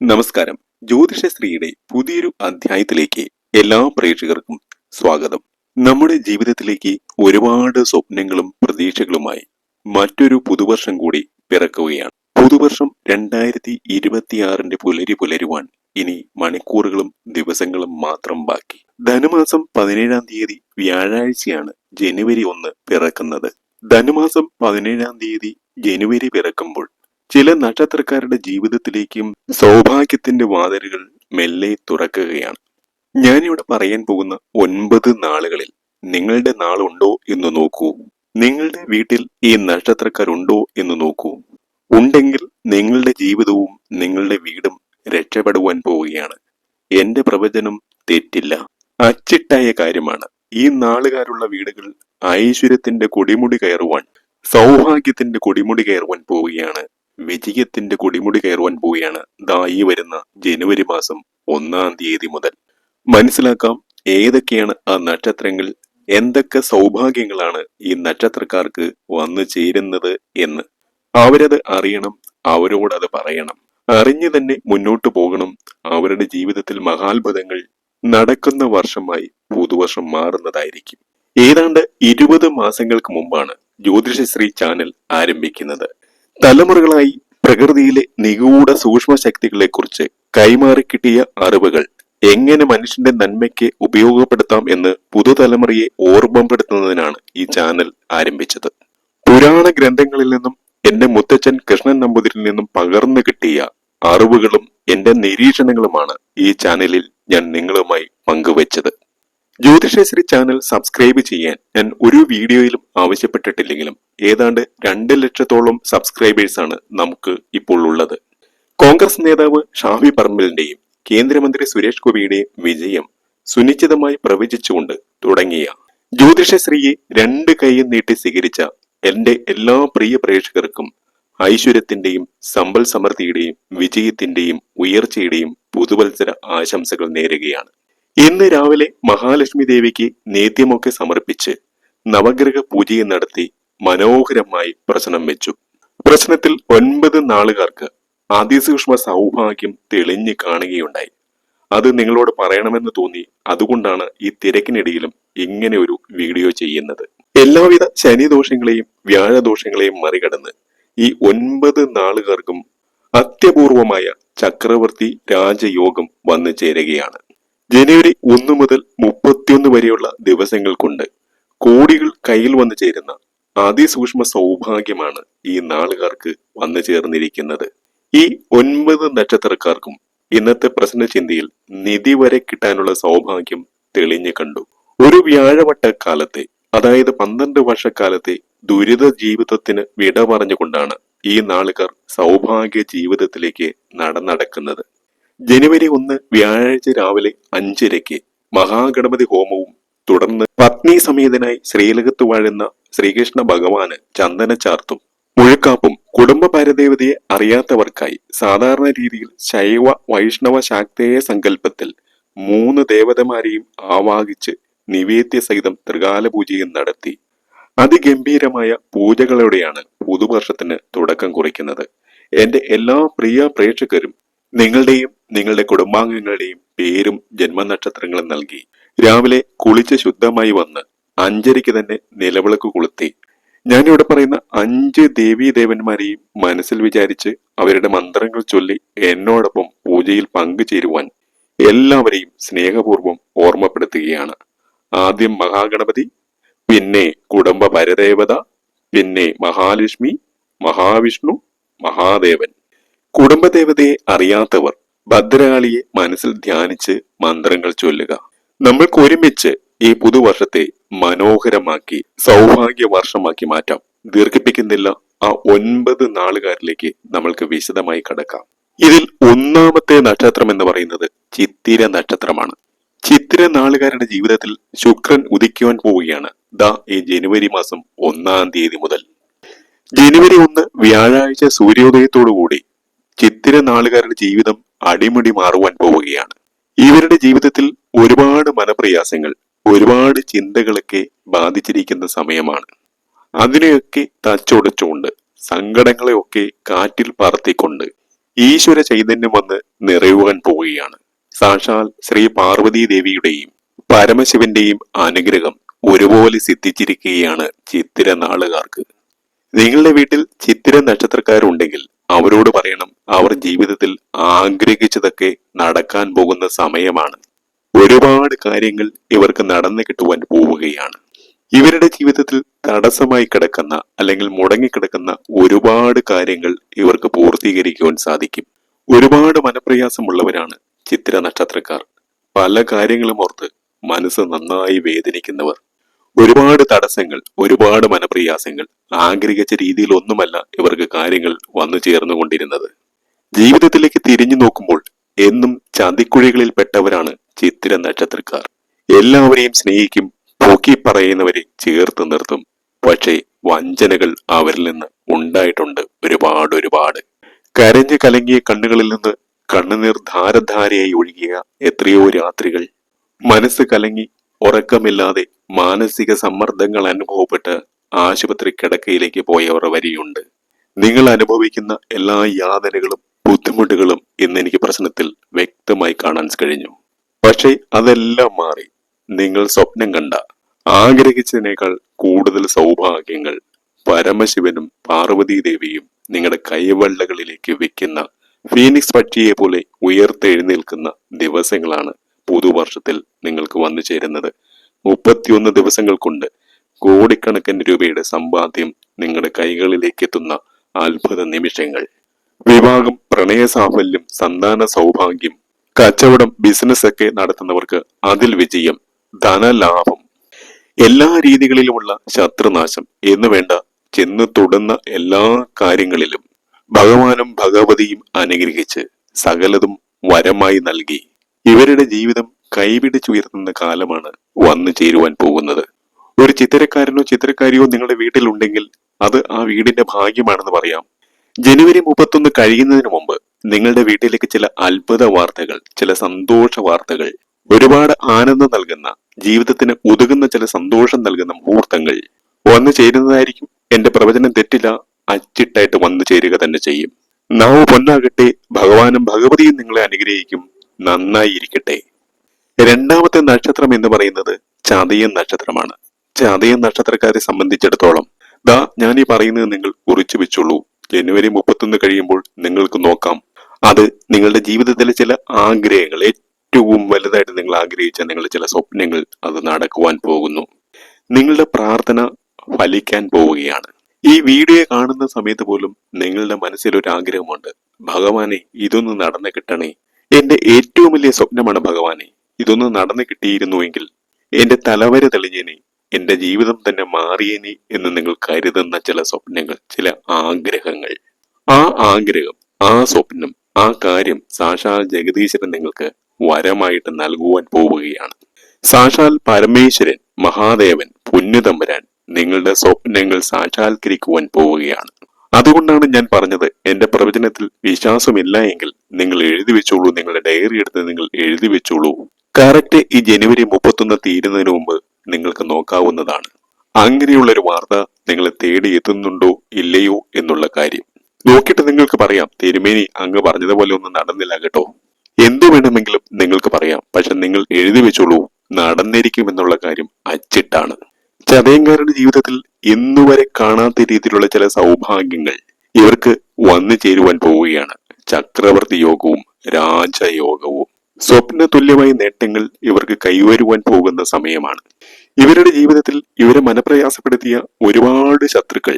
നമസ്കാരം. ജ്യോതിഷശ്രീയുടെ പുതിയൊരു അധ്യായത്തിലേക്ക് എല്ലാ പ്രേക്ഷകർക്കും സ്വാഗതം. നമ്മുടെ ജീവിതത്തിലേക്ക് ഒരുപാട് സ്വപ്നങ്ങളും പ്രതീക്ഷകളുമായി മറ്റൊരു പുതുവർഷം കൂടി പിറക്കുകയാണ്. പുതുവർഷം രണ്ടായിരത്തി ഇരുപത്തിയാറിന്റെ പുലരി പുലരുവാൻ ഇനി മണിക്കൂറുകളും ദിവസങ്ങളും മാത്രം ബാക്കി. ധനുമാസം പതിനേഴാം തീയതി വ്യാഴാഴ്ചയാണ് ജനുവരി ഒന്ന് പിറക്കുന്നത്. ധനുമാസം പതിനേഴാം തീയതി ജനുവരി പിറക്കുമ്പോൾ ചില നക്ഷത്രക്കാരുടെ ജീവിതത്തിലേക്കും സൗഭാഗ്യത്തിന്റെ വാതിലുകൾ മെല്ലെ തുറക്കുകയാണ്. ഞാനിവിടെ പറയാൻ പോകുന്ന ഒൻപത് നാളുകളിൽ നിങ്ങളുടെ നാളുണ്ടോ എന്ന് നോക്കൂ. നിങ്ങളുടെ വീട്ടിൽ ഈ നക്ഷത്രക്കാരുണ്ടോ എന്ന് നോക്കൂ. ഉണ്ടെങ്കിൽ നിങ്ങളുടെ ജീവിതവും നിങ്ങളുടെ വീടും രക്ഷപ്പെടുവാൻ പോവുകയാണ്. എന്റെ പ്രവചനം തെറ്റില്ല. അച്ചിട്ടായ കാര്യമാണ്. ഈ നാളുകാരുള്ള വീടുകൾ ഐശ്വര്യത്തിന്റെ കൊടിമുടി കയറുവാൻ സൗഭാഗ്യത്തിന്റെ കൊടിമുടി കയറുവാൻ പോവുകയാണ്. വിജയത്തിന്റെ കൊടിമുടി കയറുവാൻ പോവുകയാണ്. ദാ ഈ വരുന്ന ജനുവരി മാസം ഒന്നാം തീയതി മുതൽ. മനസ്സിലാക്കാം ഏതൊക്കെയാണ് ആ നക്ഷത്രങ്ങൾ? എന്തൊക്കെ സൗഭാഗ്യങ്ങളാണ് ഈ നക്ഷത്രക്കാർക്ക് വന്നു ചേരുന്നത് എന്ന്. അവരത് അറിയണം അവരോടത് പറയണം. അറിഞ്ഞു തന്നെ മുന്നോട്ട് പോകണം. അവരുടെ ജീവിതത്തിൽ മഹാത്ഭുതങ്ങൾ നടക്കുന്ന വർഷമായി പുതുവർഷം മാറുന്നതായിരിക്കും. ഏതാണ്ട് ഇരുപത് മാസങ്ങൾക്ക് മുമ്പാണ് ജ്യോതിഷശ്രീ ചാനൽ ആരംഭിക്കുന്നത്. തലമുറകളായി പ്രകൃതിയിലെ നിഗൂഢ സൂക്ഷ്മ ശക്തികളെക്കുറിച്ച് കൈമാറി കിട്ടിയ അറിവുകൾ എങ്ങനെ മനുഷ്യന്റെ നന്മയ്ക്ക് ഉപയോഗപ്പെടുത്താം എന്ന് പുതുതലമുറയെ ഓർമ്മപ്പെടുത്തുന്നതിനാണ് ഈ ചാനൽ ആരംഭിച്ചത്. പുരാണ ഗ്രന്ഥങ്ങളിൽ നിന്നും എന്റെ മുത്തച്ഛൻ കൃഷ്ണൻ നമ്പൂതിരിൽ നിന്നും പകർന്നു കിട്ടിയ അറിവുകളും എന്റെ നിരീക്ഷണങ്ങളുമാണ് ഈ ചാനലിൽ ഞാൻ നിങ്ങളുമായി പങ്കുവച്ചത്. ജ്യോതിഷശ്രീ ചാനൽ സബ്സ്ക്രൈബ് ചെയ്യാൻ ഞാൻ ഒരു വീഡിയോയിലും ആവശ്യപ്പെട്ടിട്ടില്ലെങ്കിലും ഏതാണ്ട് രണ്ട് ലക്ഷത്തോളം സബ്സ്ക്രൈബേഴ്സ് ആണ് നമുക്ക് ഇപ്പോൾ ഉള്ളത്. കോൺഗ്രസ് നേതാവ് ഷാഫി പറമ്പലിന്റെയും കേന്ദ്രമന്ത്രി സുരേഷ് ഗോപിയുടെയും വിജയം സുനിശ്ചിതമായി പ്രവചിച്ചുകൊണ്ട് തുടങ്ങിയ ജ്യോതിഷശ്രീയെ രണ്ട് കൈയും നീട്ടി സ്വീകരിച്ച എന്റെ എല്ലാ പ്രിയ പ്രേക്ഷകർക്കും ഐശ്വര്യത്തിന്റെയും സമ്പൽ സമൃദ്ധിയുടെയും വിജയത്തിന്റെയും ഉയർച്ചയുടെയും പുതുവത്സര ആശംസകൾ നേരുകയാണ്. ഇന്ന് രാവിലെ മഹാലക്ഷ്മി ദേവിക്ക് നേദ്യമൊക്കെ സമർപ്പിച്ച് നവഗ്രഹ പൂജയും നടത്തി മനോഹരമായി പ്രശ്നം വെച്ചു. പ്രശ്നത്തിൽ ഒൻപത് നാളുകാർക്ക് അതിസൂക്ഷ്മ സൗഭാഗ്യം തെളിഞ്ഞു കാണുകയുണ്ടായി. അത് നിങ്ങളോട് പറയണമെന്ന് തോന്നി അതുകൊണ്ടാണ് ഈ തിരക്കിനിടയിലും ഇങ്ങനെ ഒരു വീഡിയോ ചെയ്യുന്നത്. എല്ലാവിധ ശനിദോഷങ്ങളെയും വ്യാഴദോഷങ്ങളെയും മറികടന്ന് ഈ ഒൻപത് നാളുകാർക്കും അത്യപൂർവമായ ചക്രവർത്തി രാജയോഗം വന്നു ചേരുകയാണ്. ജനുവരി ഒന്ന് മുതൽ മുപ്പത്തിയൊന്ന് വരെയുള്ള ദിവസങ്ങൾ കൊണ്ട് കോടികൾ കയ്യിൽ വന്നു ചേരുന്ന അതിസൂക്ഷ്മ സൗഭാഗ്യമാണ് ഈ നാളുകാർക്ക് വന്നു ചേർന്നിരിക്കുന്നത്. ഈ ഒൻപത് നക്ഷത്രക്കാർക്കും ഇന്നത്തെ പ്രശ്ന ചിന്തയിൽ നിധി വരെ കിട്ടാനുള്ള സൗഭാഗ്യം തെളിഞ്ഞു കണ്ടു. ഒരു വ്യാഴവട്ട കാലത്തെ അതായത് പന്ത്രണ്ട് വർഷക്കാലത്തെ ദുരിത ജീവിതത്തിന് വിട പറഞ്ഞുകൊണ്ടാണ് ഈ നാളുകാർ സൗഭാഗ്യ ജീവിതത്തിലേക്ക് നടന്നടക്കുന്നത്. ജനുവരി ഒന്ന് വ്യാഴാഴ്ച രാവിലെ അഞ്ചരയ്ക്ക് മഹാഗണപതി ഹോമവും തുടർന്ന് പത്നി സമേതനായി ശ്രീലകത്ത് വാഴുന്ന ശ്രീകൃഷ്ണ ഭഗവാന് ചന്ദന ചാർത്തും മുഴുക്കാപ്പും കുടുംബ പരദേവതയെ അറിയാത്തവർക്കായി സാധാരണ രീതിയിൽ ശൈവ വൈഷ്ണവ ശാക്തേയ സങ്കല്പത്തിൽ മൂന്ന് ദേവതമാരെയും ആവാഹിച്ച് നിവേദ്യ സഹിതം ത്രികാല പൂജയും നടത്തി. അതിഗംഭീരമായ പൂജകളോടെയാണ് പുതുവർഷത്തിന് തുടക്കം കുറിക്കുന്നത്. എന്റെ എല്ലാ പ്രിയ പ്രേക്ഷകരും നിങ്ങളുടെയും നിങ്ങളുടെ കുടുംബാംഗങ്ങളുടെയും പേരും ജന്മനക്ഷത്രങ്ങളും നൽകി രാവിലെ കുളിച്ച് ശുദ്ധമായി വന്ന് അഞ്ചരയ്ക്ക് തന്നെ നിലവിളക്ക് കൊളുത്തി. ഞാനിവിടെ പറയുന്ന അഞ്ച് ദേവീ ദേവന്മാരെയും മനസ്സിൽ വിചാരിച്ച് അവരുടെ മന്ത്രങ്ങൾ ചൊല്ലി എന്നോടൊപ്പം പൂജയിൽ പങ്കുചേരുവാൻ എല്ലാവരെയും സ്നേഹപൂർവം ഓർമ്മപ്പെടുത്തുകയാണ്. ആദ്യം മഹാഗണപതി പിന്നെ കുടുംബ പരദേവത പിന്നെ മഹാലക്ഷ്മി മഹാവിഷ്ണു മഹാദേവൻ. കുടുംബദേവതയെ അറിയാത്തവർ ഭദ്രകാളിയെ മനസ്സിൽ ധ്യാനിച്ച് മന്ത്രങ്ങൾ ചൊല്ലുക. നമ്മൾക്ക് ഒരുമിച്ച് ഈ പുതുവർഷത്തെ മനോഹരമാക്കി സൗഭാഗ്യ വർഷമാക്കി മാറ്റാം. ദീർഘിപ്പിക്കുന്നില്ല ആ ഒൻപത് നാളുകാരിലേക്ക് നമ്മൾക്ക് വിശദമായി കടക്കാം. ഇതിൽ ഒന്നാമത്തെ നക്ഷത്രം എന്ന് പറയുന്നത് ചിത്തിര നക്ഷത്രമാണ്. ചിത്തിര നാളുകാരുടെ ജീവിതത്തിൽ ശുക്രൻ ഉദിക്കുവാൻ പോവുകയാണ്. ദാ ഈ ജനുവരി മാസം ഒന്നാം തീയതി മുതൽ. ജനുവരി ഒന്ന് വ്യാഴാഴ്ച സൂര്യോദയത്തോടുകൂടി ചിത്തിര നാളുകാരുടെ ജീവിതം അടിമുടി മാറുവാൻ പോവുകയാണ്. ഇവരുടെ ജീവിതത്തിൽ ഒരുപാട് മനപ്രയാസങ്ങൾ ഒരുപാട് ചിന്തകളൊക്കെ ബാധിച്ചിരിക്കുന്ന സമയമാണ്. അതിനെയൊക്കെ തച്ചൊടച്ചുകൊണ്ട് സങ്കടങ്ങളെയൊക്കെ കാറ്റിൽ പറത്തിക്കൊണ്ട് ഈശ്വര ചൈതന്യം വന്ന് നിറയുവാൻ പോവുകയാണ്. സാക്ഷാൽ ശ്രീ പാർവതീ ദേവിയുടെയും പരമശിവന്റെയും അനുഗ്രഹം ഒരുപോലെ സിദ്ധിച്ചിരിക്കുകയാണ് ചിത്തിര നാളുകാർക്ക്. നിങ്ങളുടെ വീട്ടിൽ ചിത്തിര നക്ഷത്രക്കാരുണ്ടെങ്കിൽ അവരോട് പറയണം അവർ ജീവിതത്തിൽ ആഗ്രഹിച്ചതൊക്കെ നടക്കാൻ പോകുന്ന സമയമാണ്. ഒരുപാട് കാര്യങ്ങൾ ഇവർക്ക് നടന്നു കിട്ടുവാൻ പോവുകയാണ്. ഇവരുടെ ജീവിതത്തിൽ തടസ്സമായി കിടക്കുന്ന അല്ലെങ്കിൽ മുടങ്ങിക്കിടക്കുന്ന ഒരുപാട് കാര്യങ്ങൾ ഇവർക്ക് പൂർത്തീകരിക്കുവാൻ സാധിക്കും. ഒരുപാട് മനപ്രയാസമുള്ളവരാണ് ചിത്ര നക്ഷത്രക്കാർ. പല കാര്യങ്ങളും ഓർത്ത് മനസ്സ് നന്നായി വേദനിക്കുന്നവർ. ഒരുപാട് തടസ്സങ്ങൾ ഒരുപാട് മനപ്രയാസങ്ങൾ ആഗ്രഹിച്ച രീതിയിലൊന്നുമല്ല ഇവർക്ക് കാര്യങ്ങൾ വന്നു ചേർന്നുകൊണ്ടിരുന്നത്. ജീവിതത്തിലേക്ക് തിരിഞ്ഞു നോക്കുമ്പോൾ എന്നും ചതിക്കുഴികളിൽ പെട്ടവരാണ് ചിത്തിര നക്ഷത്രക്കാർ. എല്ലാവരെയും സ്നേഹിക്കും പൊക്കി പറയുന്നവരെ ചേർത്ത് നിർത്തും. പക്ഷേ വഞ്ചനകൾ അവരിൽ നിന്ന് ഉണ്ടായിട്ടുണ്ട് ഒരുപാട് ഒരുപാട്. കരഞ്ഞു കലങ്ങിയ കണ്ണുകളിൽ നിന്ന് കണ്ണുനീർ ധാരധാരയായി ഒഴുകിയ എത്രയോ രാത്രികൾ. മനസ്സ് കലങ്ങി ഉറക്കമില്ലാതെ മാനസിക സമ്മർദ്ദങ്ങൾ അനുഭവപ്പെട്ട് ആശുപത്രി കിടക്കയിലേക്ക് പോയവർ വരെയുണ്ട്. നിങ്ങൾ അനുഭവിക്കുന്ന എല്ലാ യാതനകളും ബുദ്ധിമുട്ടുകളും ഇന്ന് എനിക്ക് പ്രശ്നത്തിൽ വ്യക്തമായി കാണാൻ കഴിഞ്ഞു. പക്ഷേ അതെല്ലാം മാറി. നിങ്ങൾ സ്വപ്നം കണ്ട ആഗ്രഹിച്ചതിനേക്കാൾ കൂടുതൽ സൗഭാഗ്യങ്ങൾ പരമശിവനും പാർവതീ ദേവിയും നിങ്ങളുടെ കൈവള്ളകളിലേക്ക് വെക്കുന്ന ഫീനിക്സ് പക്ഷിയെ പോലെ ഉയർത്തെഴുന്നേൽക്കുന്ന ദിവസങ്ങളാണ് പുതുവർഷത്തിൽ നിങ്ങൾക്ക് വന്നു ചേരുന്നത്. മുപ്പത്തിയൊന്ന് ദിവസങ്ങൾ കൊണ്ട് കോടിക്കണക്കിന് രൂപയുടെ സമ്പാദ്യം നിങ്ങളുടെ കൈകളിലേക്ക് എത്തുന്ന അത്ഭുത നിമിഷങ്ങൾ. വിവാഹം പ്രണയ സാഫല്യം സന്താന സൗഭാഗ്യം കച്ചവടം ബിസിനസ് ഒക്കെ നടത്തുന്നവർക്ക് അതിൽ വിജയം ധനലാഭം. എല്ലാ രീതികളിലുമുള്ള ശത്രുനാശം എന്ന് വേണ്ട ചെന്ന് തൊടുന്ന എല്ലാ കാര്യങ്ങളിലും ഭഗവാനും ഭഗവതിയും അനുഗ്രഹിച്ച് സകലതും വരമായി നൽകി. ഇവരുടെ ജീവിതം കൈപിടിച്ചുയർത്തുന്ന കാലമാണ് വന്നു ചേരുവാൻ പോകുന്നത്. ഒരു ചിത്രക്കാരനോ ചിത്രക്കാരിയോ നിങ്ങളുടെ വീട്ടിലുണ്ടെങ്കിൽ അത് ആ വീടിന്റെ ഭാഗ്യമാണെന്ന് പറയാം. ജനുവരി മുപ്പത്തൊന്ന് കഴിയുന്നതിന് മുമ്പ് നിങ്ങളുടെ വീട്ടിലേക്ക് ചില അത്ഭുത വാർത്തകൾ ചില സന്തോഷ വാർത്തകൾ ഒരുപാട് ആനന്ദം നൽകുന്ന ജീവിതത്തിന് ഉതകുന്ന ചില സന്തോഷം നൽകുന്ന മുഹൂർത്തങ്ങൾ വന്നു ചേരുന്നതായിരിക്കും. എന്റെ പ്രവചനം തെറ്റില്ല അച്ചിട്ടായിട്ട് വന്നു ചേരുക തന്നെ ചെയ്യും. നാവ് പൊന്നാകട്ടെ ഭഗവാനും ഭഗവതിയും നിങ്ങളെ അനുഗ്രഹിക്കും. നന്നായി ഇരിക്കട്ടെ രണ്ടാമത്തെ നക്ഷത്രം എന്ന് പറയുന്നത് ചതയൻ നക്ഷത്രമാണ്. ചതയൻ നക്ഷത്രക്കാരെ സംബന്ധിച്ചിടത്തോളം ദാ ഞാൻ ഈ പറയുന്നത് നിങ്ങൾ കുറിച്ചു വെച്ചുള്ളൂ ജനുവരി മുപ്പത്തൊന്ന് കഴിയുമ്പോൾ നിങ്ങൾക്ക് നോക്കാം. അത് നിങ്ങളുടെ ജീവിതത്തിലെ ചില ആഗ്രഹങ്ങൾ ഏറ്റവും വലുതായിട്ട് നിങ്ങൾ ആഗ്രഹിച്ച നിങ്ങളുടെ ചില സ്വപ്നങ്ങൾ അത് നടക്കുവാൻ പോകുന്നു. നിങ്ങളുടെ പ്രാർത്ഥന ഫലിക്കാൻ പോവുകയാണ്. ഈ വീഡിയോ കാണുന്ന സമയത്ത് പോലും നിങ്ങളുടെ മനസ്സിൽ ഒരു ആഗ്രഹമുണ്ട് ഭഗവാനെ ഇതൊന്ന് നടന്നു കിട്ടണേ. എന്റെ ഏറ്റവും വലിയ സ്വപ്നമാണ് ഭഗവാനെ. ഇതൊന്ന് നടന്നു കിട്ടിയിരുന്നുവെങ്കിൽ എന്റെ തലവര തെളിഞ്ഞേനെ എന്റെ ജീവിതം തന്നെ മാറിയേനെ എന്ന് നിങ്ങൾ കരുതുന്ന ചില സ്വപ്നങ്ങൾ ചില ആഗ്രഹങ്ങൾ. ആ ആഗ്രഹം ആ സ്വപ്നം ആ കാര്യം സാക്ഷാൽ ജഗദീശ്വരൻ നിങ്ങൾക്ക് വരമായിട്ട് നൽകുവാൻ പോവുകയാണ്. സാക്ഷാൽ പരമേശ്വരൻ മഹാദേവൻ പുണ്യതമ്പരാൻ നിങ്ങളുടെ സ്വപ്നങ്ങൾ സാക്ഷാത്കരിക്കുവാൻ പോവുകയാണ്. അതുകൊണ്ടാണ് ഞാൻ പറഞ്ഞത് എന്റെ പ്രവചനത്തിൽ വിശ്വാസമില്ല എങ്കിൽ നിങ്ങൾ എഴുതി വെച്ചോളൂ നിങ്ങളുടെ ഡയറി എടുത്ത് നിങ്ങൾ എഴുതി വെച്ചോളൂ. കറക്റ്റ് ഈ ജനുവരി മുപ്പത്തൊന്ന് തീരുന്നതിന് മുമ്പ് നിങ്ങൾക്ക് നോക്കാവുന്നതാണ്. അങ്ങനെയുള്ള ഒരു വാർത്ത നിങ്ങളെ തേടി എത്തുന്നുണ്ടോ ഇല്ലയോ എന്നുള്ള കാര്യം. നോക്കിയിട്ട് നിങ്ങൾക്ക് പറയാം തിരുമേനി അങ്ങ് പറഞ്ഞതുപോലെ ഒന്നും നടന്നില്ല കേട്ടോ. എന്തു വേണമെങ്കിലും നിങ്ങൾക്ക് പറയാം പക്ഷെ നിങ്ങൾ എഴുതി വെച്ചോളൂ നടന്നിരിക്കും എന്നുള്ള കാര്യം അച്ചിട്ടാണ്. ചതയങ്കാരുടെ ജീവിതത്തിൽ ഇന്നുവരെ കാണാത്ത രീതിയിലുള്ള ചില സൗഭാഗ്യങ്ങൾ ഇവർക്ക് വന്നു ചേരുവാൻ പോവുകയാണ്. ചക്രവർത്തി യോഗവും രാജയോഗവും. സ്വപ്ന തുല്യമായ നേട്ടങ്ങൾ ഇവർക്ക് കൈവരുവാൻ പോകുന്ന സമയമാണ്. ഇവരുടെ ജീവിതത്തിൽ ഇവരെ മനപ്രയാസപ്പെടുത്തിയ ഒരുപാട് ശത്രുക്കൾ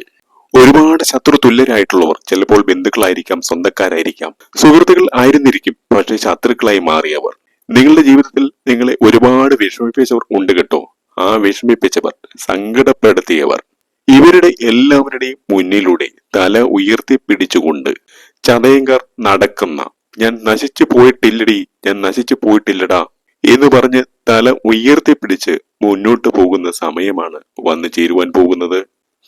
ഒരുപാട് ശത്രു തുല്യരായിട്ടുള്ളവർ ചിലപ്പോൾ ബന്ധുക്കളായിരിക്കാം സ്വന്തക്കാരായിരിക്കാം സുഹൃത്തുക്കൾ ആയിരുന്നിരിക്കും പക്ഷെ ശത്രുക്കളായി മാറിയവർ. നിങ്ങളുടെ ജീവിതത്തിൽ നിങ്ങളെ ഒരുപാട് വിഷമിപ്പിച്ചവർ ഉണ്ട് കേട്ടോ. ആ വിഷമിപ്പിച്ചവർ സങ്കടപ്പെടുത്തിയവർ ഇവരുടെ എല്ലാവരുടെയും മുന്നിലൂടെ തല ഉയർത്തി പിടിച്ചുകൊണ്ട് ചതയങ്കാർ നടക്കുന്ന ഞാൻ നശിച്ചു പോയിട്ടില്ലടി ഞാൻ നശിച്ചു പോയിട്ടില്ലടാ എന്ന് പറഞ്ഞ് തല ഉയർത്തി പിടിച്ച് മുന്നോട്ട് പോകുന്ന സമയമാണ് വന്നു ചേരുവാൻ പോകുന്നത്.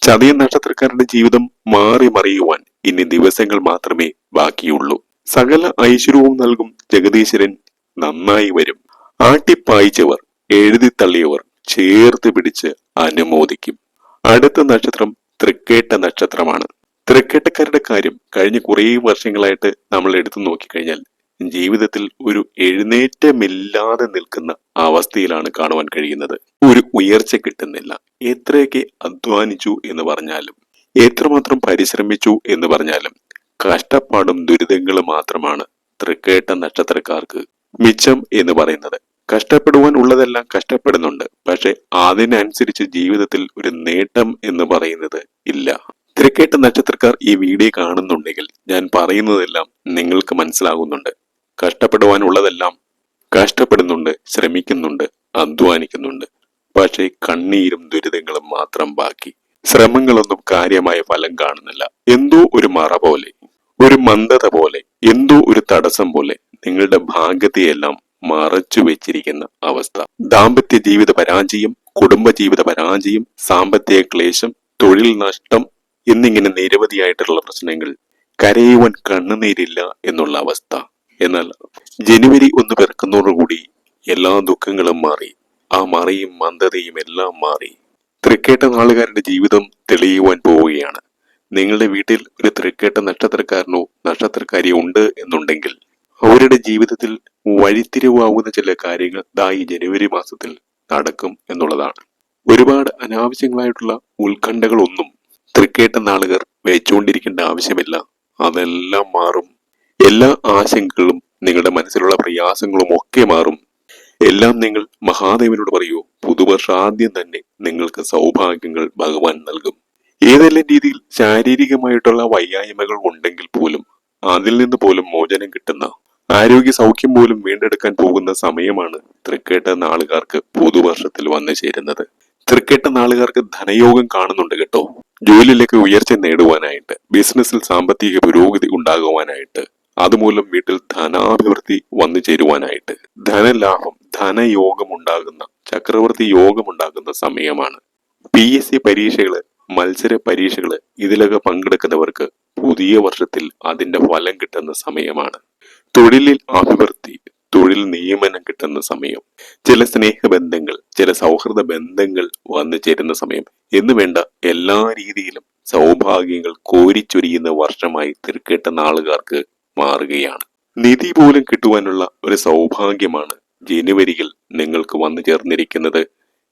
ചതയ നക്ഷത്രക്കാരുടെ ജീവിതം മാറി മറിയുവാൻ ഇനി ദിവസങ്ങൾ മാത്രമേ ബാക്കിയുള്ളൂ. സകല ഐശ്വര്യവും നൽകും ജഗദീശ്വരൻ നന്നായി വരും. ആട്ടിപ്പായിച്ചവർ എഴുതി തള്ളിയവർ ചേർത്ത് പിടിച്ച് അനുമോദിക്കും. അടുത്ത നക്ഷത്രം തൃക്കേട്ട നക്ഷത്രമാണ്. തൃക്കേട്ടക്കാരുടെ കാര്യം കഴിഞ്ഞ കുറേ വർഷങ്ങളായിട്ട് നമ്മൾ എടുത്തു നോക്കിക്കഴിഞ്ഞാൽ ജീവിതത്തിൽ ഒരു എഴുന്നേറ്റമില്ലാതെ നിൽക്കുന്ന അവസ്ഥയിലാണ് കാണുവാൻ കഴിയുന്നത്. ഒരു ഉയർച്ച കിട്ടുന്നില്ല. എത്രയൊക്കെ അധ്വാനിച്ചു എന്ന് പറഞ്ഞാലും എത്രമാത്രം പരിശ്രമിച്ചു എന്ന് പറഞ്ഞാലും കഷ്ടപ്പാടും ദുരിതങ്ങളും മാത്രമാണ് തൃക്കേട്ട നക്ഷത്രക്കാർക്ക് മിച്ചം എന്ന് പറയുന്നത്. കഷ്ടപ്പെടുവാൻ ഉള്ളതെല്ലാം കഷ്ടപ്പെടുന്നുണ്ട്. പക്ഷെ അതിനനുസരിച്ച് ജീവിതത്തിൽ ഒരു നേട്ടം എന്ന് പറയുന്നത് ഇല്ല. തിരക്കേട്ട നക്ഷത്രക്കാർ ഈ വീഡിയോ കാണുന്നുണ്ടെങ്കിൽ ഞാൻ പറയുന്നതെല്ലാം നിങ്ങൾക്ക് മനസ്സിലാകുന്നുണ്ട്. കഷ്ടപ്പെടുവാനുള്ളതെല്ലാം കഷ്ടപ്പെടുന്നുണ്ട് ശ്രമിക്കുന്നുണ്ട് അധ്വാനിക്കുന്നുണ്ട്. പക്ഷേ കണ്ണീരും ദുരിതങ്ങളും മാത്രം ബാക്കി. ശ്രമങ്ങളൊന്നും കാര്യമായ ഫലം കാണുന്നില്ല. എന്തോ ഒരു മറ പോലെ ഒരു മന്ദത പോലെ എന്തോ ഒരു തടസ്സം പോലെ നിങ്ങളുടെ ഭാഗ്യത്തെയെല്ലാം മറച്ചു വെച്ചിരിക്കുന്ന അവസ്ഥ. ദാമ്പത്യ ജീവിത പരാജയം കുടുംബജീവിത പരാജയം സാമ്പത്തിക ക്ലേശം തൊഴിൽ നഷ്ടം എന്നിങ്ങനെ നിരവധിയായിട്ടുള്ള പ്രശ്നങ്ങൾ കരയുവാൻ കണ്ണുനീരില്ല എന്നുള്ള അവസ്ഥ. എന്നാൽ ജനുവരി ഒന്ന് പിറക്കുന്നതോടുകൂടി എല്ലാ ദുഃഖങ്ങളും മാറി. ആ മറയും മന്ദതയും എല്ലാം മാറി. തൃക്കേട്ട നാളുകാരുടെ ജീവിതം തെളിയുവാൻ പോവുകയാണ്. നിങ്ങളുടെ വീട്ടിൽ ഒരു തൃക്കേട്ട നക്ഷത്രക്കാരനോ നക്ഷത്രക്കാരിയോ ഉണ്ട് എന്നുണ്ടെങ്കിൽ അവരുടെ ജീവിതത്തിൽ വഴിത്തിരിവാകുന്ന ചില കാര്യങ്ങൾ ദാ ഈ ജനുവരി മാസത്തിൽ നടക്കും എന്നുള്ളതാണ്. ഒരുപാട് അനാവശ്യങ്ങളായിട്ടുള്ള ഉത്കണ്ഠകളൊന്നും തൃക്കേട്ട നാളുകാർ വെച്ചുകൊണ്ടിരിക്കേണ്ട ആവശ്യമില്ല. അതെല്ലാം മാറും. എല്ലാ ആശങ്കകളും നിങ്ങളുടെ മനസ്സിലുള്ള പ്രയാസങ്ങളും ഒക്കെ മാറും. എല്ലാം നിങ്ങൾ മഹാദേവനോട് പറയൂ. പുതുവർഷാദ്യം തന്നെ നിങ്ങൾക്ക് സൗഭാഗ്യങ്ങൾ ഭഗവാൻ നൽകും. ഏതെല്ലാം രീതിയിൽ ശാരീരികമായിട്ടുള്ള വയ്യായ്മകൾ ഉണ്ടെങ്കിൽ പോലും അതിൽ നിന്ന് പോലും മോചനം കിട്ടുന്ന ആരോഗ്യ സൗഖ്യം പോലും വീണ്ടെടുക്കാൻ പോകുന്ന സമയമാണ് തൃക്കേട്ട നാളുകാർക്ക് പുതുവർഷത്തിൽ വന്നു ചേരുന്നത്. തൃക്കേട്ട നാളുകാർക്ക് ധനയോഗം കാണുന്നുണ്ട് കേട്ടോ. ജോലിയിലേക്ക് ഉയർച്ച നേടുവാനായിട്ട് ബിസിനസ്സിൽ സാമ്പത്തിക പുരോഗതി ഉണ്ടാകുവാനായിട്ട് അതുമൂലം വീട്ടിൽ ധനാഭിവൃദ്ധി വന്നു ചേരുവാനായിട്ട് ധനലാഭം ധനയോഗം ഉണ്ടാകുന്ന ചക്രവർത്തി യോഗം ഉണ്ടാകുന്ന സമയമാണ്. പി എസ് സി പരീക്ഷകൾ മത്സര പരീക്ഷകൾ ഇതിലൊക്കെ പങ്കെടുക്കുന്നവർക്ക് പുതിയ വർഷത്തിൽ അതിന്റെ ഫലം കിട്ടുന്ന സമയമാണ്. തൊഴിലിൽ അഭിവൃദ്ധി തൊഴിൽ നിയമനം കിട്ടുന്ന സമയം ചില സ്നേഹബന്ധങ്ങൾ ചില സൗഹൃദ ബന്ധങ്ങൾ വന്നു ചേരുന്ന സമയം എന്ന് വേണ്ട എല്ലാ രീതിയിലും സൗഭാഗ്യങ്ങൾ കോരിച്ചൊരിയുന്ന വർഷമായി തിരക്കേട്ട നാളുകാർക്ക് മാറുകയാണ്. നിധി പോലും കിട്ടുവാനുള്ള ഒരു സൗഭാഗ്യമാണ് ജനുവരിയിൽ നിങ്ങൾക്ക് വന്നു ചേർന്നിരിക്കുന്നത്.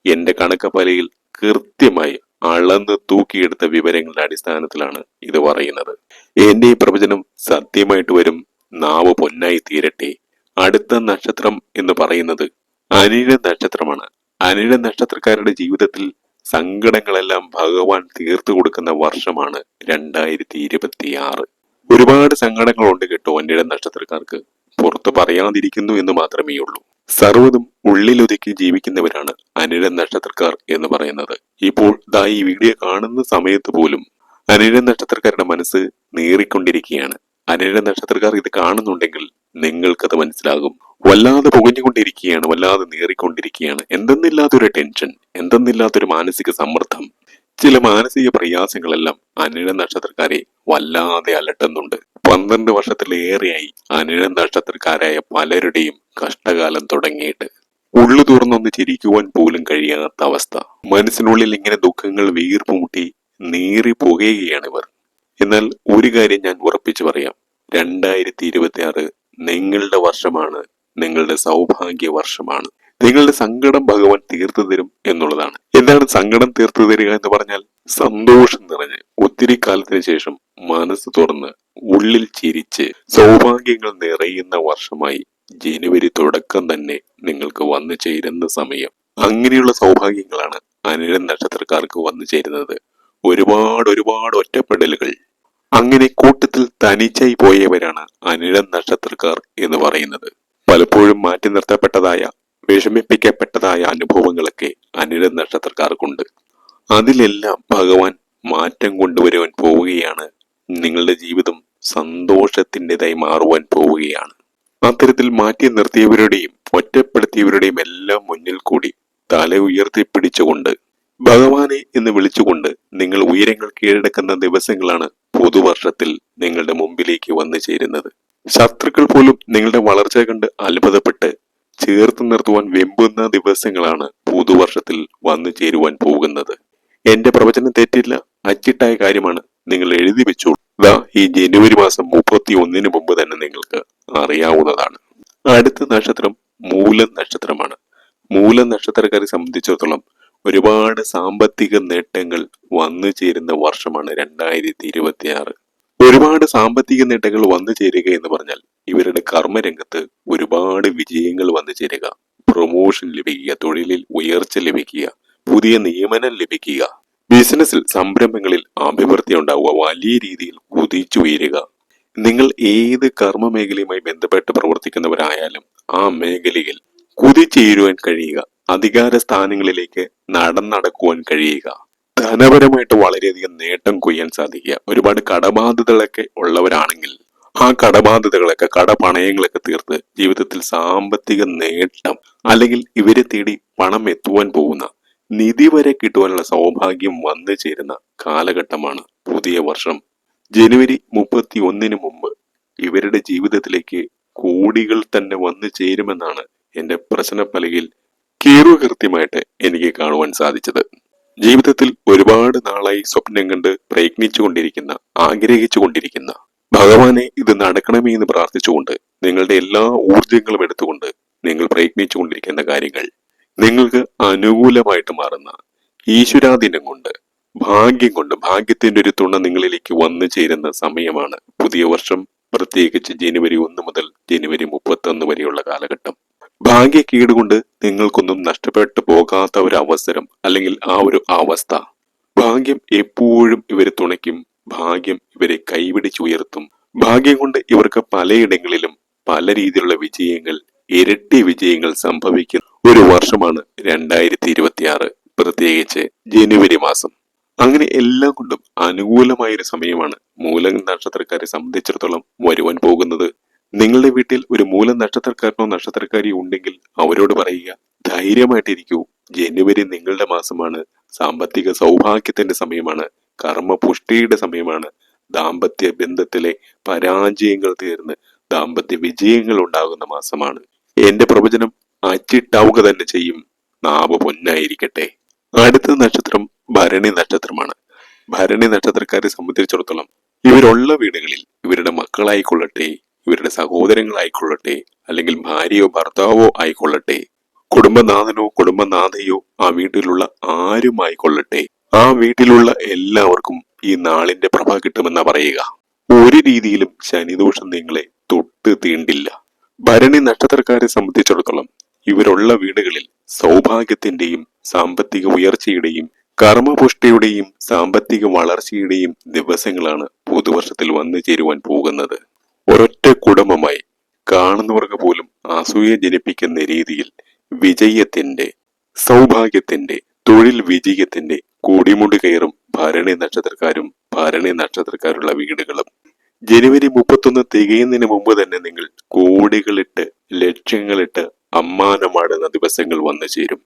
എന്റെ കണക്കപ്പലയിൽ കൃത്യമായി അളന്ന് തൂക്കിയെടുത്ത വിവരങ്ങളുടെ അടിസ്ഥാനത്തിലാണ് ഇത് പറയുന്നത്. എന്റെ ഈ പ്രവചനം സത്യമായിട്ട് വരും നാവ് പൊന്നായി തീരട്ടെ. അടുത്ത നക്ഷത്രം എന്ന് പറയുന്നത് അനിഴ നക്ഷത്രമാണ്. അനിഴ നക്ഷത്രക്കാരുടെ ജീവിതത്തിൽ സങ്കടങ്ങളെല്ലാം ഭഗവാൻ തീർത്തു കൊടുക്കുന്ന വർഷമാണ് രണ്ടായിരത്തി ഇരുപത്തി ആറ് ഒരുപാട് സങ്കടങ്ങളുണ്ട് കേട്ടോ അനിഴ നക്ഷത്രക്കാർക്ക്. പുറത്തു പറയാതിരിക്കുന്നു എന്ന് മാത്രമേ ഉള്ളൂ. സർവതും ഉള്ളിലൊതുക്കി ജീവിക്കുന്നവരാണ് അനിഴ നക്ഷത്രക്കാർ എന്ന് പറയുന്നത്. ഇപ്പോൾ ദാ ഈ വീഡിയോ കാണുന്ന സമയത്ത് പോലും അനിഴ നക്ഷത്രക്കാരുടെ മനസ്സ് നീറിക്കൊണ്ടിരിക്കുകയാണ്. അനിഴ നക്ഷത്രക്കാർ ഇത് കാണുന്നുണ്ടെങ്കിൽ നിങ്ങൾക്കത് മനസ്സിലാകും. വല്ലാതെ പുകഞ്ഞുകൊണ്ടിരിക്കുകയാണ് വല്ലാതെ നീറിക്കൊണ്ടിരിക്കുകയാണ്. എന്തെന്നില്ലാത്തൊരു ടെൻഷൻ എന്തെന്നില്ലാത്തൊരു മാനസിക സമ്മർദ്ദം ചില മാനസിക പ്രയാസങ്ങളെല്ലാം അനിഴ നക്ഷത്രക്കാരെ വല്ലാതെ അലട്ടുന്നുണ്ട്. പന്ത്രണ്ട് വർഷത്തിലേറെയായി അനിഴ നക്ഷത്രക്കാരായ പലരുടെയും കഷ്ടകാലം തുടങ്ങിയിട്ട് ഉള്ളു തുറന്നൊന്ന് ചിരിക്കുവാൻ പോലും കഴിയാത്ത അവസ്ഥ. മനസ്സിനുള്ളിൽ ഇങ്ങനെ ദുഃഖങ്ങൾ വീർപ്പുമുട്ടി നീറി പുകയുകയാണ് ഇവർ. എന്നാൽ ഒരു കാര്യം ഞാൻ ഉറപ്പിച്ചു പറയാം. രണ്ടായിരത്തി ഇരുപത്തി ആറ് നിങ്ങളുടെ വർഷമാണ് നിങ്ങളുടെ സൗഭാഗ്യ വർഷമാണ്. നിങ്ങളുടെ സങ്കടം ഭഗവാൻ തീർത്തു തരും എന്നുള്ളതാണ്. എന്താണ് സങ്കടം തീർത്തു തരിക എന്ന് പറഞ്ഞാൽ സന്തോഷം നിറഞ്ഞ് ഒത്തിരി കാലത്തിന് ശേഷം മനസ്സ് തുറന്ന് ഉള്ളിൽ ചിരിച്ച് സൗഭാഗ്യങ്ങൾ നിറയുന്ന വർഷമായി ജനുവരി തുടക്കം തന്നെ നിങ്ങൾക്ക് വന്നു ചേരുന്ന സമയം. അങ്ങനെയുള്ള സൗഭാഗ്യങ്ങളാണ് അനിഴ നക്ഷത്രക്കാർക്ക് വന്നു ചേരുന്നത്. ഒരുപാട് ഒരുപാട് ഒറ്റപ്പെടലുകൾ. അങ്ങനെ കൂട്ടത്തിൽ തനിച്ചായി പോയവരാണ് അനിഴ നക്ഷത്രക്കാർ എന്ന് പറയുന്നത്. പലപ്പോഴും മാറ്റി നിർത്തപ്പെട്ടതായ വിഷമിപ്പിക്കപ്പെട്ടതായ അനുഭവങ്ങളൊക്കെ അനിഴ നക്ഷത്രക്കാർക്കുണ്ട്. അതിലെല്ലാം ഭഗവാൻ മാറ്റം കൊണ്ടുവരുവാൻ പോവുകയാണ്. നിങ്ങളുടെ ജീവിതം സന്തോഷത്തിന്റെതായി മാറുവാൻ പോവുകയാണ്. അത്തരത്തിൽ മാറ്റി നിർത്തിയവരുടെയും ഒറ്റപ്പെടുത്തിയവരുടെയും എല്ലാം മുന്നിൽ കൂടി തല ഉയർത്തിപ്പിടിച്ചുകൊണ്ട് ഭഗവാനെ എന്ന് വിളിച്ചുകൊണ്ട് നിങ്ങൾ ഉയരങ്ങൾ കീഴടക്കുന്ന ദിവസങ്ങളാണ് പുതുവർഷത്തിൽ നിങ്ങളുടെ മുമ്പിലേക്ക് വന്നു ചേരുന്നത്. ശത്രുക്കൾ പോലും നിങ്ങളുടെ വളർച്ച കണ്ട് അത്ഭുതപ്പെട്ട് ചേർത്ത് നിർത്തുവാൻ വെമ്പുന്ന ദിവസങ്ങളാണ് പുതുവർഷത്തിൽ വന്നു ചേരുവാൻ പോകുന്നത്. എന്റെ പ്രവചനം തെറ്റില്ല അച്ചിട്ടായ കാര്യമാണ് നിങ്ങൾ എഴുതി വെച്ചോളൂ. ദാ ഈ ജനുവരി മാസം മുപ്പത്തി ഒന്നിന് മുമ്പ് തന്നെ നിങ്ങൾക്ക് അറിയാവുന്നതാണ്. അടുത്ത നക്ഷത്രം മൂലം നക്ഷത്രമാണ് മൂലം നക്ഷത്രക്കാരെ സംബന്ധിച്ചിടത്തോളം ഒരുപാട് സാമ്പത്തിക നേട്ടങ്ങൾ വന്നു ചേരുന്ന വർഷമാണ് രണ്ടായിരത്തി ഇരുപത്തി ആറ് ഒരുപാട് സാമ്പത്തിക നേട്ടങ്ങൾ വന്നു ചേരുക എന്ന് പറഞ്ഞാൽ ഇവരുടെ കർമ്മരംഗത്ത് ഒരുപാട് വിജയങ്ങൾ വന്നു ചേരുക. പ്രൊമോഷൻ ലഭിക്കുക തൊഴിലിൽ ഉയർച്ച ലഭിക്കുക പുതിയ നിയമനം ലഭിക്കുക ബിസിനസ്സിൽ സംരംഭങ്ങളിൽ അഭിവൃദ്ധി ഉണ്ടാവുക വലിയ രീതിയിൽ കുതിച്ചുയരുക നിങ്ങൾ ഏത് കർമ്മ മേഖലയുമായി ബന്ധപ്പെട്ട് പ്രവർത്തിക്കുന്നവരായാലും ആ മേഖലയിൽ കുതിച്ചുയരുവാൻ കഴിയുക. അധികാര സ്ഥാനങ്ങളിലേക്ക് നടന്നടക്കുവാൻ കഴിയുക. ധനപരമായിട്ട് വളരെയധികം നേട്ടം കൊയ്യാൻ സാധിക്കുക. ഒരുപാട് കടബാധ്യതകളൊക്കെ ഉള്ളവരാണെങ്കിൽ ആ കടബാധ്യതകളൊക്കെ കടപണയങ്ങളൊക്കെ തീർത്ത് ജീവിതത്തിൽ സാമ്പത്തിക നേട്ടം അല്ലെങ്കിൽ ഇവരെ തേടി പണം എത്തുവാൻ പോകുന്ന നിധി വരെ കിട്ടുവാനുള്ള സൗഭാഗ്യം വന്നു ചേരുന്ന കാലഘട്ടമാണ് പുതിയ വർഷം. ജനുവരി മുപ്പത്തി ഒന്നിന് മുമ്പ് ഇവരുടെ ജീവിതത്തിലേക്ക് കോടികൾ തന്നെ വന്നു ചേരുമെന്നാണ് എന്റെ പ്രശ്നപ്പലകയിൽ കീറുകൃത്യമായിട്ട് എനിക്ക് കാണുവാൻ സാധിച്ചത്. ജീവിതത്തിൽ ഒരുപാട് നാളായി സ്വപ്നം കണ്ട് പ്രയത്നിച്ചുകൊണ്ടിരിക്കുന്ന ആഗ്രഹിച്ചുകൊണ്ടിരിക്കുന്ന ഭഗവാനെ ഇത് നടക്കണമേ എന്ന് പ്രാർത്ഥിച്ചുകൊണ്ട് നിങ്ങളുടെ എല്ലാ ഊർജങ്ങളും എടുത്തുകൊണ്ട് നിങ്ങൾ പ്രയത്നിച്ചുകൊണ്ടിരിക്കുന്ന കാര്യങ്ങൾ നിങ്ങൾക്ക് അനുകൂലമായിട്ട് മാറുന്ന ഈശ്വരാധീനം കൊണ്ട് ഭാഗ്യം കൊണ്ട് ഭാഗ്യത്തിന്റെ ഒരു തുണ നിങ്ങളിലേക്ക് വന്നു ചേരുന്ന സമയമാണ് പുതിയ വർഷം. പ്രത്യേകിച്ച് ജനുവരി ഒന്ന് മുതൽ ജനുവരി മുപ്പത്തി വരെയുള്ള കാലഘട്ടം. ഭാഗ്യക്കേട് കൊണ്ട് നിങ്ങൾക്കൊന്നും നഷ്ടപ്പെട്ടു പോകാത്ത ഒരു അവസരം അല്ലെങ്കിൽ ആ ഒരു അവസ്ഥ. ഭാഗ്യം എപ്പോഴും ഇവരെ തുണയ്ക്കും. ഭാഗ്യം ഇവരെ കൈവിടിച്ചുയർത്തും ഭാഗ്യം കൊണ്ട് ഇവർക്ക് പലയിടങ്ങളിലും പല രീതിയിലുള്ള വിജയങ്ങൾ ഇരട്ടി വിജയങ്ങൾ സംഭവിക്കുന്ന ഒരു വർഷമാണ് രണ്ടായിരത്തി ഇരുപത്തിയാറ് പ്രത്യേകിച്ച് ജനുവരി മാസം. അങ്ങനെ എല്ലാം കൊണ്ടും അനുകൂലമായ ഒരു സമയമാണ് മൂലം നക്ഷത്രക്കാരെ സംബന്ധിച്ചിടത്തോളം വരുവാൻ പോകുന്നത്. നിങ്ങളുടെ വീട്ടിൽ ഒരു മൂല നക്ഷത്രക്കാരനോ നക്ഷത്രക്കാരിയോ ഉണ്ടെങ്കിൽ അവരോട് പറയുക ധൈര്യമായിട്ടിരിക്കൂ. ജനുവരി നിങ്ങളുടെ മാസമാണ്. സാമ്പത്തിക സൗഭാഗ്യത്തിന്റെ സമയമാണ്. കർമ്മപുഷ്ടിയുടെ സമയമാണ്. ദാമ്പത്യ ബന്ധത്തിലെ പരാജയങ്ങൾ തീർന്ന് ദാമ്പത്യ വിജയങ്ങൾ ഉണ്ടാകുന്ന മാസമാണ്. എന്റെ പ്രവചനം അച്ചിട്ടാവുക തന്നെ ചെയ്യും. നാവ് പൊന്നായിരിക്കട്ടെ. അടുത്ത നക്ഷത്രം ഭരണി നക്ഷത്രമാണ്. ഭരണി നക്ഷത്രക്കാരെ സംബന്ധിച്ചിടത്തോളം ഇവരുള്ള വീടുകളിൽ ഇവരുടെ മക്കളായിക്കൊള്ളട്ടെ. ഇവരുടെ സഹോദരങ്ങളായിക്കൊള്ളട്ടെ അല്ലെങ്കിൽ ഭാര്യയോ ഭർത്താവോ ആയിക്കൊള്ളട്ടെ കുടുംബനാഥനോ കുടുംബനാഥയോ ആ വീട്ടിലുള്ള ആരുമായിക്കൊള്ളട്ടെ ആ വീട്ടിലുള്ള എല്ലാവർക്കും ഈ നാളിന്റെ പ്രഭ കിട്ടുമെന്ന പറയുക. ഒരു രീതിയിലും ശനിദോഷം നിങ്ങളെ തൊട്ട് തീണ്ടില്ല. ഭരണി നക്ഷത്രക്കാരെ സംബന്ധിച്ചിടത്തോളം ഇവരുള്ള വീടുകളിൽ സൗഭാഗ്യത്തിന്റെയും സാമ്പത്തിക ഉയർച്ചയുടെയും കർമ്മപുഷ്ടിയുടെയും സാമ്പത്തിക വളർച്ചയുടെയും ദിവസങ്ങളാണ് പുതുവർഷത്തിൽ വന്നു ചേരുവാൻ പോകുന്നത്. ഒരൊറ്റ കുടുംബമായി കാണുന്നവർക്ക് പോലും അസൂയ ജനിപ്പിക്കുന്ന രീതിയിൽ വിജയത്തിന്റെ സൗഭാഗ്യത്തിന്റെ തൊഴിൽ വിജയത്തിന്റെ കൂടിമുടി കയറും ഭരണി നക്ഷത്രക്കാരും ഭരണി നക്ഷത്രക്കാരുള്ള വീടുകളും. ജനുവരി മുപ്പത്തൊന്ന് തികയുന്നതിന് മുമ്പ് തന്നെ നിങ്ങൾ കോടികളിട്ട് ലക്ഷ്യങ്ങളിട്ട് അമ്മാനമാടുന്ന ദിവസങ്ങൾ വന്നു ചേരും.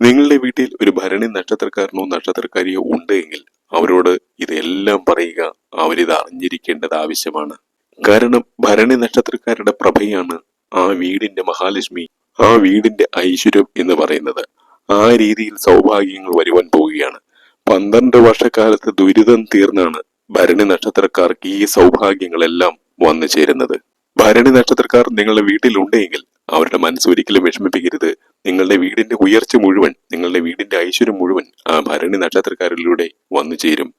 നിങ്ങളുടെ വീട്ടിൽ ഒരു ഭരണി നക്ഷത്രക്കാരനോ നക്ഷത്രക്കാരിയോ ഉണ്ട് എങ്കിൽ അവരോട് ഇതെല്ലാം പറയുക അവരിത് അറിഞ്ഞിരിക്കേണ്ടത് ആവശ്യമാണ്. കാരണം ഭരണി നക്ഷത്രക്കാരുടെ പ്രഭയാണ് ആ വീടിന്റെ മഹാലക്ഷ്മി ആ വീടിന്റെ ഐശ്വര്യം എന്ന് പറയുന്നത്. ആ രീതിയിൽ സൗഭാഗ്യങ്ങൾ വരുവാൻ പോവുകയാണ്. പന്ത്രണ്ട് വർഷക്കാലത്ത് ദുരിതം തീർന്നാണ് ഭരണി നക്ഷത്രക്കാർക്ക് ഈ സൗഭാഗ്യങ്ങളെല്ലാം വന്നു ചേരുന്നത്. ഭരണി നക്ഷത്രക്കാർ നിങ്ങളുടെ വീട്ടിലുണ്ടെങ്കിൽ അവരുടെ മനസ്സ് ഒരിക്കലും വിഷമിപ്പിക്കരുത്. നിങ്ങളുടെ വീടിന്റെ ഉയർച്ച മുഴുവൻ നിങ്ങളുടെ വീടിന്റെ ഐശ്വര്യം മുഴുവൻ ആ ഭരണി നക്ഷത്രക്കാരിലൂടെ വന്നു ചേരും.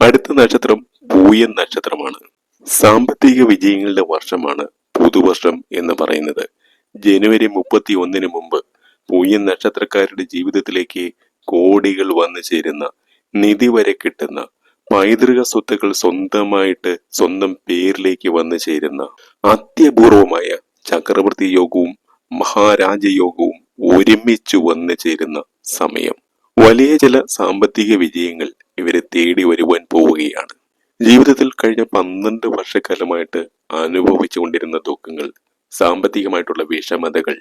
അടുത്ത നക്ഷത്രം പൂയൻ നക്ഷത്രമാണ്. സാമ്പത്തിക വിജയങ്ങളുടെ വർഷമാണ് പുതുവർഷം എന്ന് പറയുന്നത്. ജനുവരി മുപ്പത്തി ഒന്നിന് മുമ്പ് പൂയൻ നക്ഷത്രക്കാരുടെ ജീവിതത്തിലേക്ക് കോടികൾ വന്നു ചേരുന്ന നിധി വരെ കിട്ടുന്ന പൈതൃക സ്വത്തുക്കൾ സ്വന്തമായിട്ട് സ്വന്തം പേരിലേക്ക് വന്നു ചേരുന്ന അത്യപൂർവമായ ചക്രവർത്തി യോഗവും മഹാരാജയോഗവും ഒരുമിച്ച് വന്നു ചേരുന്ന സമയം. വലിയ ചില സാമ്പത്തിക വിജയങ്ങൾ ഇവരെ തേടി വരുവാൻ പോവുകയാണ്. ജീവിതത്തിൽ കഴിഞ്ഞ പന്ത്രണ്ട് വർഷക്കാലമായിട്ട് അനുഭവിച്ചു കൊണ്ടിരുന്ന ദുഃഖങ്ങൾ സാമ്പത്തികമായിട്ടുള്ള വിഷമതകൾ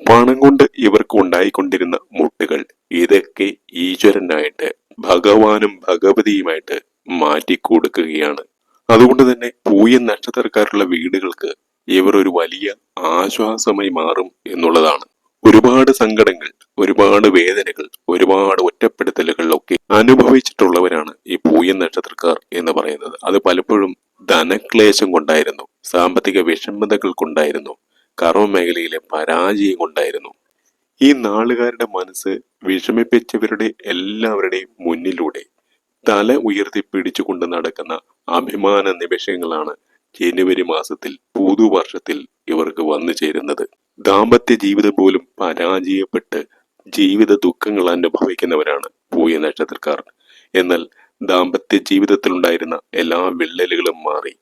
പണം കൊണ്ട് ഇവർക്ക് ഉണ്ടായിക്കൊണ്ടിരുന്ന മുട്ടുകൾ ഇതൊക്കെ ഈശ്വരനായിട്ട് ഭഗവാനും ഭഗവതിയുമായിട്ട് മാറ്റിക്കൊടുക്കുകയാണ്. അതുകൊണ്ട് തന്നെ പൂയ നക്ഷത്രക്കാരുള്ള വീടുകൾക്ക് ഇവർ ഒരു വലിയ ആശ്വാസമായി മാറും എന്നുള്ളതാണ്. ഒരുപാട് സങ്കടങ്ങൾ ഒരുപാട് വേദനകൾ ഒരുപാട് ഒറ്റപ്പെടുത്തലുകളിലൊക്കെ അനുഭവിച്ചിട്ടുള്ളവരാണ് ഈ പൂയൻ നക്ഷത്രക്കാർ എന്ന് പറയുന്നത്. അത് പലപ്പോഴും ധനക്ലേശം കൊണ്ടായിരുന്നു സാമ്പത്തിക വിഷമതകൾ കൊണ്ടായിരുന്നു കർമ്മ മേഖലയിലെ പരാജയം കൊണ്ടായിരുന്നു. ഈ നാളുകാരുടെ മനസ്സ് വിഷമിപ്പിച്ചവരുടെ എല്ലാവരുടെയും മുന്നിലൂടെ തല ഉയർത്തി പിടിച്ചുകൊണ്ട് നടക്കുന്ന അഭിമാന നിമിഷങ്ങളാണ് ജനുവരി മാസത്തിൽ പുതുവർഷത്തിൽ ഇവർക്ക് വന്നു ചേരുന്നത്. ദാമ്പത്യ ജീവിതം പോലും പരാജയപ്പെട്ട് ജീവിത ദുഃഖങ്ങൾ അനുഭവിക്കുന്നവരാണ് പൂയ നക്ഷത്രക്കാർ. എന്നാൽ ദാമ്പത്യ ജീവിതത്തിലുണ്ടായിരുന്ന എല്ലാ വിള്ളലുകളും മാറി.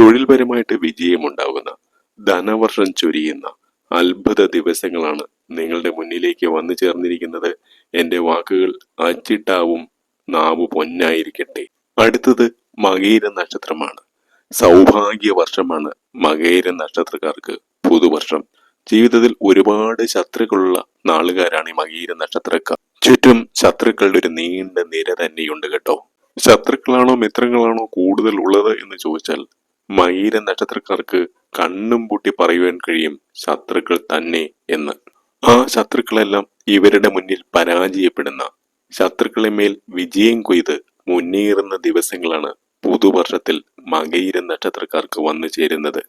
തൊഴിൽപരമായിട്ട് വിജയമുണ്ടാകുന്ന ധനവർഷം ചൊരിയുന്ന അത്ഭുത ദിവസങ്ങളാണ് നിങ്ങളുടെ മുന്നിലേക്ക് വന്നു ചേർന്നിരിക്കുന്നത്. എന്റെ വാക്കുകൾ അച്ചിട്ടാവും നാവ് പൊന്നായിരിക്കട്ടെ. അടുത്തത് മകേര നക്ഷത്രമാണ്. സൗഭാഗ്യ വർഷമാണ് മകേര നക്ഷത്രക്കാർക്ക് പുതുവർഷം. ജീവിതത്തിൽ ഒരുപാട് ശത്രുക്കളുള്ള നാളുകാരാണ് ഈ മകീര നക്ഷത്രക്കാർ. ചുറ്റും ശത്രുക്കളുടെ ഒരു നീണ്ട നിര തന്നെയുണ്ട് കേട്ടോ. ശത്രുക്കളാണോ മിത്രങ്ങളാണോ കൂടുതൽ ഉള്ളത് എന്ന് ചോദിച്ചാൽ മകീര നക്ഷത്രക്കാർക്ക് കണ്ണും പൂട്ടി പറയുവാൻ കഴിയും ശത്രുക്കൾ തന്നെ എന്ന്. ആ ശത്രുക്കളെല്ലാം ഇവരുടെ മുന്നിൽ പരാജയപ്പെടുന്ന ശത്രുക്കളെ മേൽ വിജയം കൊയ്ത് മുന്നേറുന്ന ദിവസങ്ങളാണ് പുതുവർഷത്തിൽ മകയിര നക്ഷത്രക്കാർക്ക് വന്നു ചേരുന്നത്.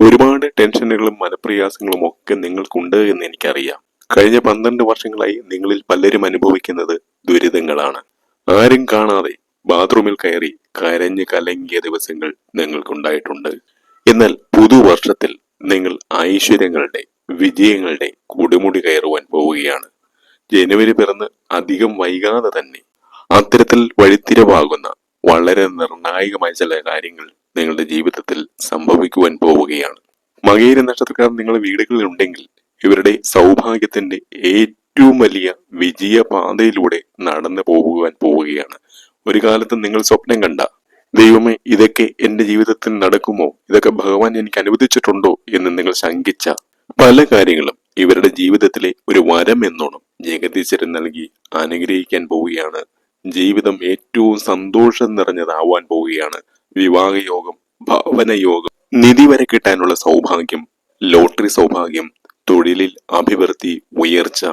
ഒരുപാട് ടെൻഷനുകളും മനപ്രയാസങ്ങളും ഒക്കെ നിങ്ങൾക്കുണ്ട് എന്ന് എനിക്കറിയാം. കഴിഞ്ഞ പന്ത്രണ്ട് വർഷങ്ങളായി നിങ്ങളിൽ പലരും അനുഭവിക്കുന്നത് ദുരിതങ്ങളാണ്. ആരും കാണാതെ ബാത്റൂമിൽ കയറി കരഞ്ഞു കലങ്ങിയ ദിവസങ്ങൾ നിങ്ങൾക്കുണ്ടായിട്ടുണ്ട്. എന്നാൽ പുതുവർഷത്തിൽ നിങ്ങൾ ഐശ്വര്യങ്ങളുടെ വിജയങ്ങളുടെ കൊടുമുടി കയറുവാൻ പോവുകയാണ്. ജനുവരി പിറന്ന് അധികം വൈകാതെ തന്നെ അത്തരത്തിൽ വഴിത്തിരവാകുന്ന വളരെ നിർണായകമായ ചില കാര്യങ്ങൾ നിങ്ങളുടെ ജീവിതത്തിൽ സംഭവിക്കുവാൻ പോവുകയാണ്. മകേര നക്ഷത്രക്കാർ നിങ്ങളുടെ വീടുകളിൽ ഉണ്ടെങ്കിൽ ഇവരുടെ സൗഭാഗ്യത്തിന്റെ ഏറ്റവും വലിയ വിജയപാതയിലൂടെ നടന്നു പോകുവാൻ പോവുകയാണ്. ഒരു കാലത്ത് നിങ്ങൾ സ്വപ്നം കണ്ട ദൈവമേ ഇതൊക്കെ എന്റെ ജീവിതത്തിൽ നടക്കുമോ? ഇതൊക്കെ ഭഗവാൻ എനിക്ക് അനുവദിച്ചിട്ടുണ്ടോ? എന്ന് നിങ്ങൾ ശങ്കിച്ച പല കാര്യങ്ങളും ഇവരുടെ ജീവിതത്തിലെ ഒരു വരം എന്നോണം ജഗദീശ്വരൻ നൽകി അനുഗ്രഹിക്കാൻ പോവുകയാണ്. ജീവിതം ഏറ്റവും സന്തോഷം നിറഞ്ഞതാവാൻ പോവുകയാണ്. വിവാഹയോഗം ഭവനയോഗം നിധി വരെ കിട്ടാനുള്ള സൗഭാഗ്യം ലോട്ടറി സൗഭാഗ്യം തൊഴിലിൽ അഭിവൃദ്ധി ഉയർച്ച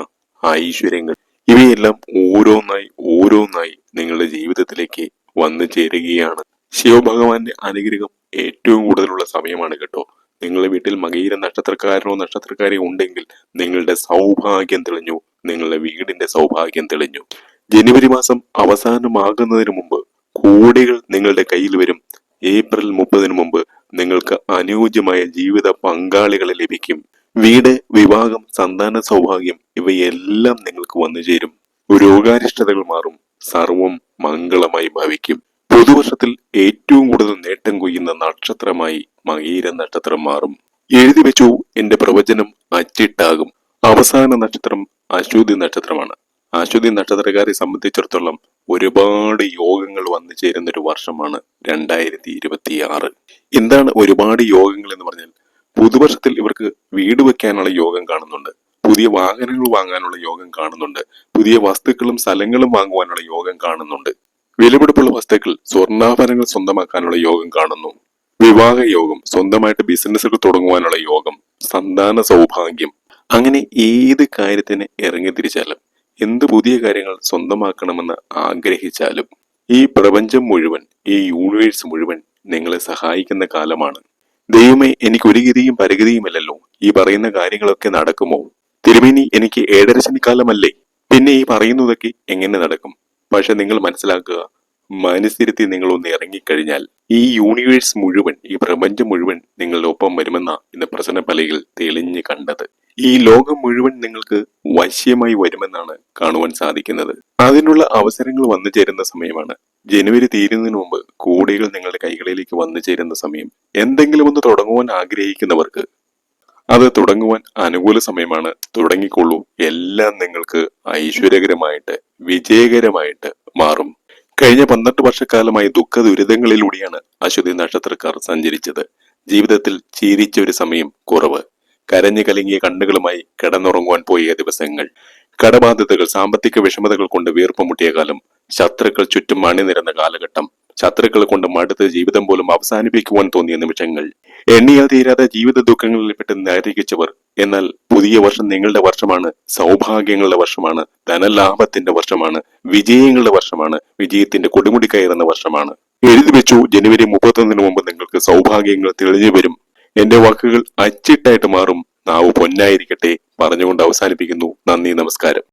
ഐശ്വര്യങ്ങൾ. ഇവയെല്ലാം ഓരോന്നായി ഓരോന്നായി നിങ്ങളുടെ ജീവിതത്തിലേക്ക് വന്നു ചേരുകയാണ്. ശിവഭഗവാന്റെ അനുഗ്രഹം ഏറ്റവും കൂടുതലുള്ള സമയമാണ് കേട്ടോ. നിങ്ങളുടെ വീട്ടിൽ മകീര നക്ഷത്രക്കാരനോ നക്ഷത്രക്കാരിയോ ഉണ്ടെങ്കിൽ നിങ്ങളുടെ സൗഭാഗ്യം തെളിഞ്ഞു നിങ്ങളുടെ വീടിന്റെ സൗഭാഗ്യം തെളിഞ്ഞു. ജനുവരി മാസം അവസാനമാകുന്നതിന് മുമ്പ് കോടികൾ നിങ്ങളുടെ കയ്യിൽ വരും. ഏപ്രിൽ മുപ്പതിന് മുമ്പ് നിങ്ങൾക്ക് അനുയോജ്യമായ ജീവിത പങ്കാളികളെ ലഭിക്കും. വീട് വിവാഹം സന്താന സൗഭാഗ്യം ഇവയെല്ലാം നിങ്ങൾക്ക് വന്നു ചേരും. രോഗാരിഷ്ടതകൾ മാറും. സർവം മംഗളമായി ഭവിക്കും. പുതുവർഷത്തിൽ ഏറ്റവും കൂടുതൽ നേട്ടം കൊയ്യുന്ന നക്ഷത്രമായി മകീര നക്ഷത്രം മാറും. എഴുതി വെച്ചു എന്റെ പ്രവചനം അച്ചിട്ടാകും. അവസാന നക്ഷത്രം അശ്വതി നക്ഷത്രമാണ്. അശ്വതി നക്ഷത്രക്കാരെ സംബന്ധിച്ചിടത്തോളം ഒരുപാട് യോഗങ്ങൾ വന്നു ചേരുന്ന ഒരു വർഷമാണ് രണ്ടായിരത്തി ഇരുപത്തി ആറ് എന്താണ് ഒരുപാട് യോഗങ്ങൾ എന്ന് പറഞ്ഞാൽ പുതുവർഷത്തിൽ ഇവർക്ക് വീട് വെക്കാനുള്ള യോഗം കാണുന്നുണ്ട് പുതിയ വാഹനങ്ങൾ വാങ്ങാനുള്ള യോഗം കാണുന്നുണ്ട് പുതിയ വസ്തുക്കളും സ്ഥലങ്ങളും വാങ്ങുവാനുള്ള യോഗം കാണുന്നുണ്ട്. വിലപിടിപ്പുള്ള വസ്തുക്കൾ സ്വർണാഭരണങ്ങൾ സ്വന്തമാക്കാനുള്ള യോഗം കാണുന്നു. വിവാഹ യോഗം സ്വന്തമായിട്ട് ബിസിനസ്സുകൾ തുടങ്ങുവാനുള്ള യോഗം സന്താന സൗഭാഗ്യം. അങ്ങനെ ഏത് കാര്യത്തിന് ഇറങ്ങി തിരിച്ചാലും എന്ത് പുതിയ കാര്യങ്ങൾ സ്വന്തമാക്കണമെന്ന് ആഗ്രഹിച്ചാലും ഈ പ്രപഞ്ചം മുഴുവൻ ഈ യൂണിവേഴ്സ് മുഴുവൻ നിങ്ങളെ സഹായിക്കുന്ന കാലമാണ്. ദൈവമേ എനിക്ക് ഒരു ഗതിയും പരഗതിയുമല്ലല്ലോ. ഈ പറയുന്ന കാര്യങ്ങളൊക്കെ നടക്കുമോ? തിരുമേനി എനിക്ക് ഏഴരശനിക്കാലമല്ലേ? പിന്നെ ഈ പറയുന്നതൊക്കെ എങ്ങനെ നടക്കും? പക്ഷെ നിങ്ങൾ മനസ്സിലാക്കുക മനസ്സിരുത്തി നിങ്ങൾ ഒന്ന് ഇറങ്ങിക്കഴിഞ്ഞാൽ ഈ യൂണിവേഴ്സ് മുഴുവൻ ഈ പ്രപഞ്ചം മുഴുവൻ നിങ്ങളുടെ ഒപ്പം വരുമെന്ന ഇന്ന് പ്രസന്ന പലയിൽ തെളിഞ്ഞു കണ്ടത്. ഈ ലോകം മുഴുവൻ നിങ്ങൾക്ക് വശ്യമായി വരുമെന്നാണ് കാണുവാൻ സാധിക്കുന്നത്. അതിനുള്ള അവസരങ്ങൾ വന്നു ചേരുന്ന സമയമാണ്. ജനുവരി തീരുന്നതിന് മുമ്പ് കോടികൾ നിങ്ങളുടെ കൈകളിലേക്ക് വന്നു ചേരുന്ന സമയം. എന്തെങ്കിലും ഒന്ന് തുടങ്ങുവാൻ ആഗ്രഹിക്കുന്നവർക്ക് അത് തുടങ്ങുവാൻ അനുകൂല സമയമാണ്. തുടങ്ങിക്കൊള്ളൂ. എല്ലാം നിങ്ങൾക്ക് ഐശ്വര്യകരമായിട്ട് വിജയകരമായിട്ട് മാറും. കഴിഞ്ഞ പന്ത്രണ്ട് വർഷക്കാലമായി ദുഃഖ ദുരിതങ്ങളിലൂടെയാണ് അശ്വതി നക്ഷത്രക്കാർ സഞ്ചരിച്ചത്. ജീവിതത്തിൽ ചീരിച്ച ഒരു സമയം കുറവ്. കരഞ്ഞു കലങ്ങിയ കണ്ണുകളുമായി കിടന്നുറങ്ങുവാൻ പോയ ദിവസങ്ങൾ. കടബാധ്യതകൾ സാമ്പത്തിക വിഷമതകൾ കൊണ്ട് വീർപ്പുമുട്ടിയ കാലം. ശത്രുക്കൾ ചുറ്റും അണിനിരന്ന കാലഘട്ടം. ശത്രുക്കൾ കൊണ്ട് മടുത്ത് ജീവിതം പോലും അവസാനിപ്പിക്കുവാൻ തോന്നിയ നിമിഷങ്ങൾ. എണ്ണിയാൽ തീരാതെ ജീവിത ദുഃഖങ്ങളിൽപ്പെട്ട് നരകിച്ചവർ എന്നാൽ പുതിയ വർഷം നിങ്ങളുടെ വർഷമാണ് സൗഭാഗ്യങ്ങളുടെ വർഷമാണ് ധനലാഭത്തിന്റെ വർഷമാണ് വിജയങ്ങളുടെ വർഷമാണ് വിജയത്തിന്റെ കൊടുമുടി കയറുന്ന വർഷമാണ്. എഴുതി വെച്ചു ജനുവരി മുപ്പത്തൊന്നിന് മുമ്പ് നിങ്ങൾക്ക് സൗഭാഗ്യങ്ങൾ തെളിഞ്ഞു വരും. എന്റെ വാക്കുകൾ അച്ചിട്ടായിട്ട് മാറും. നാവ് പൊന്നായിരിക്കട്ടെ പറഞ്ഞുകൊണ്ട് അവസാനിപ്പിക്കുന്നു. നന്ദി നമസ്കാരം.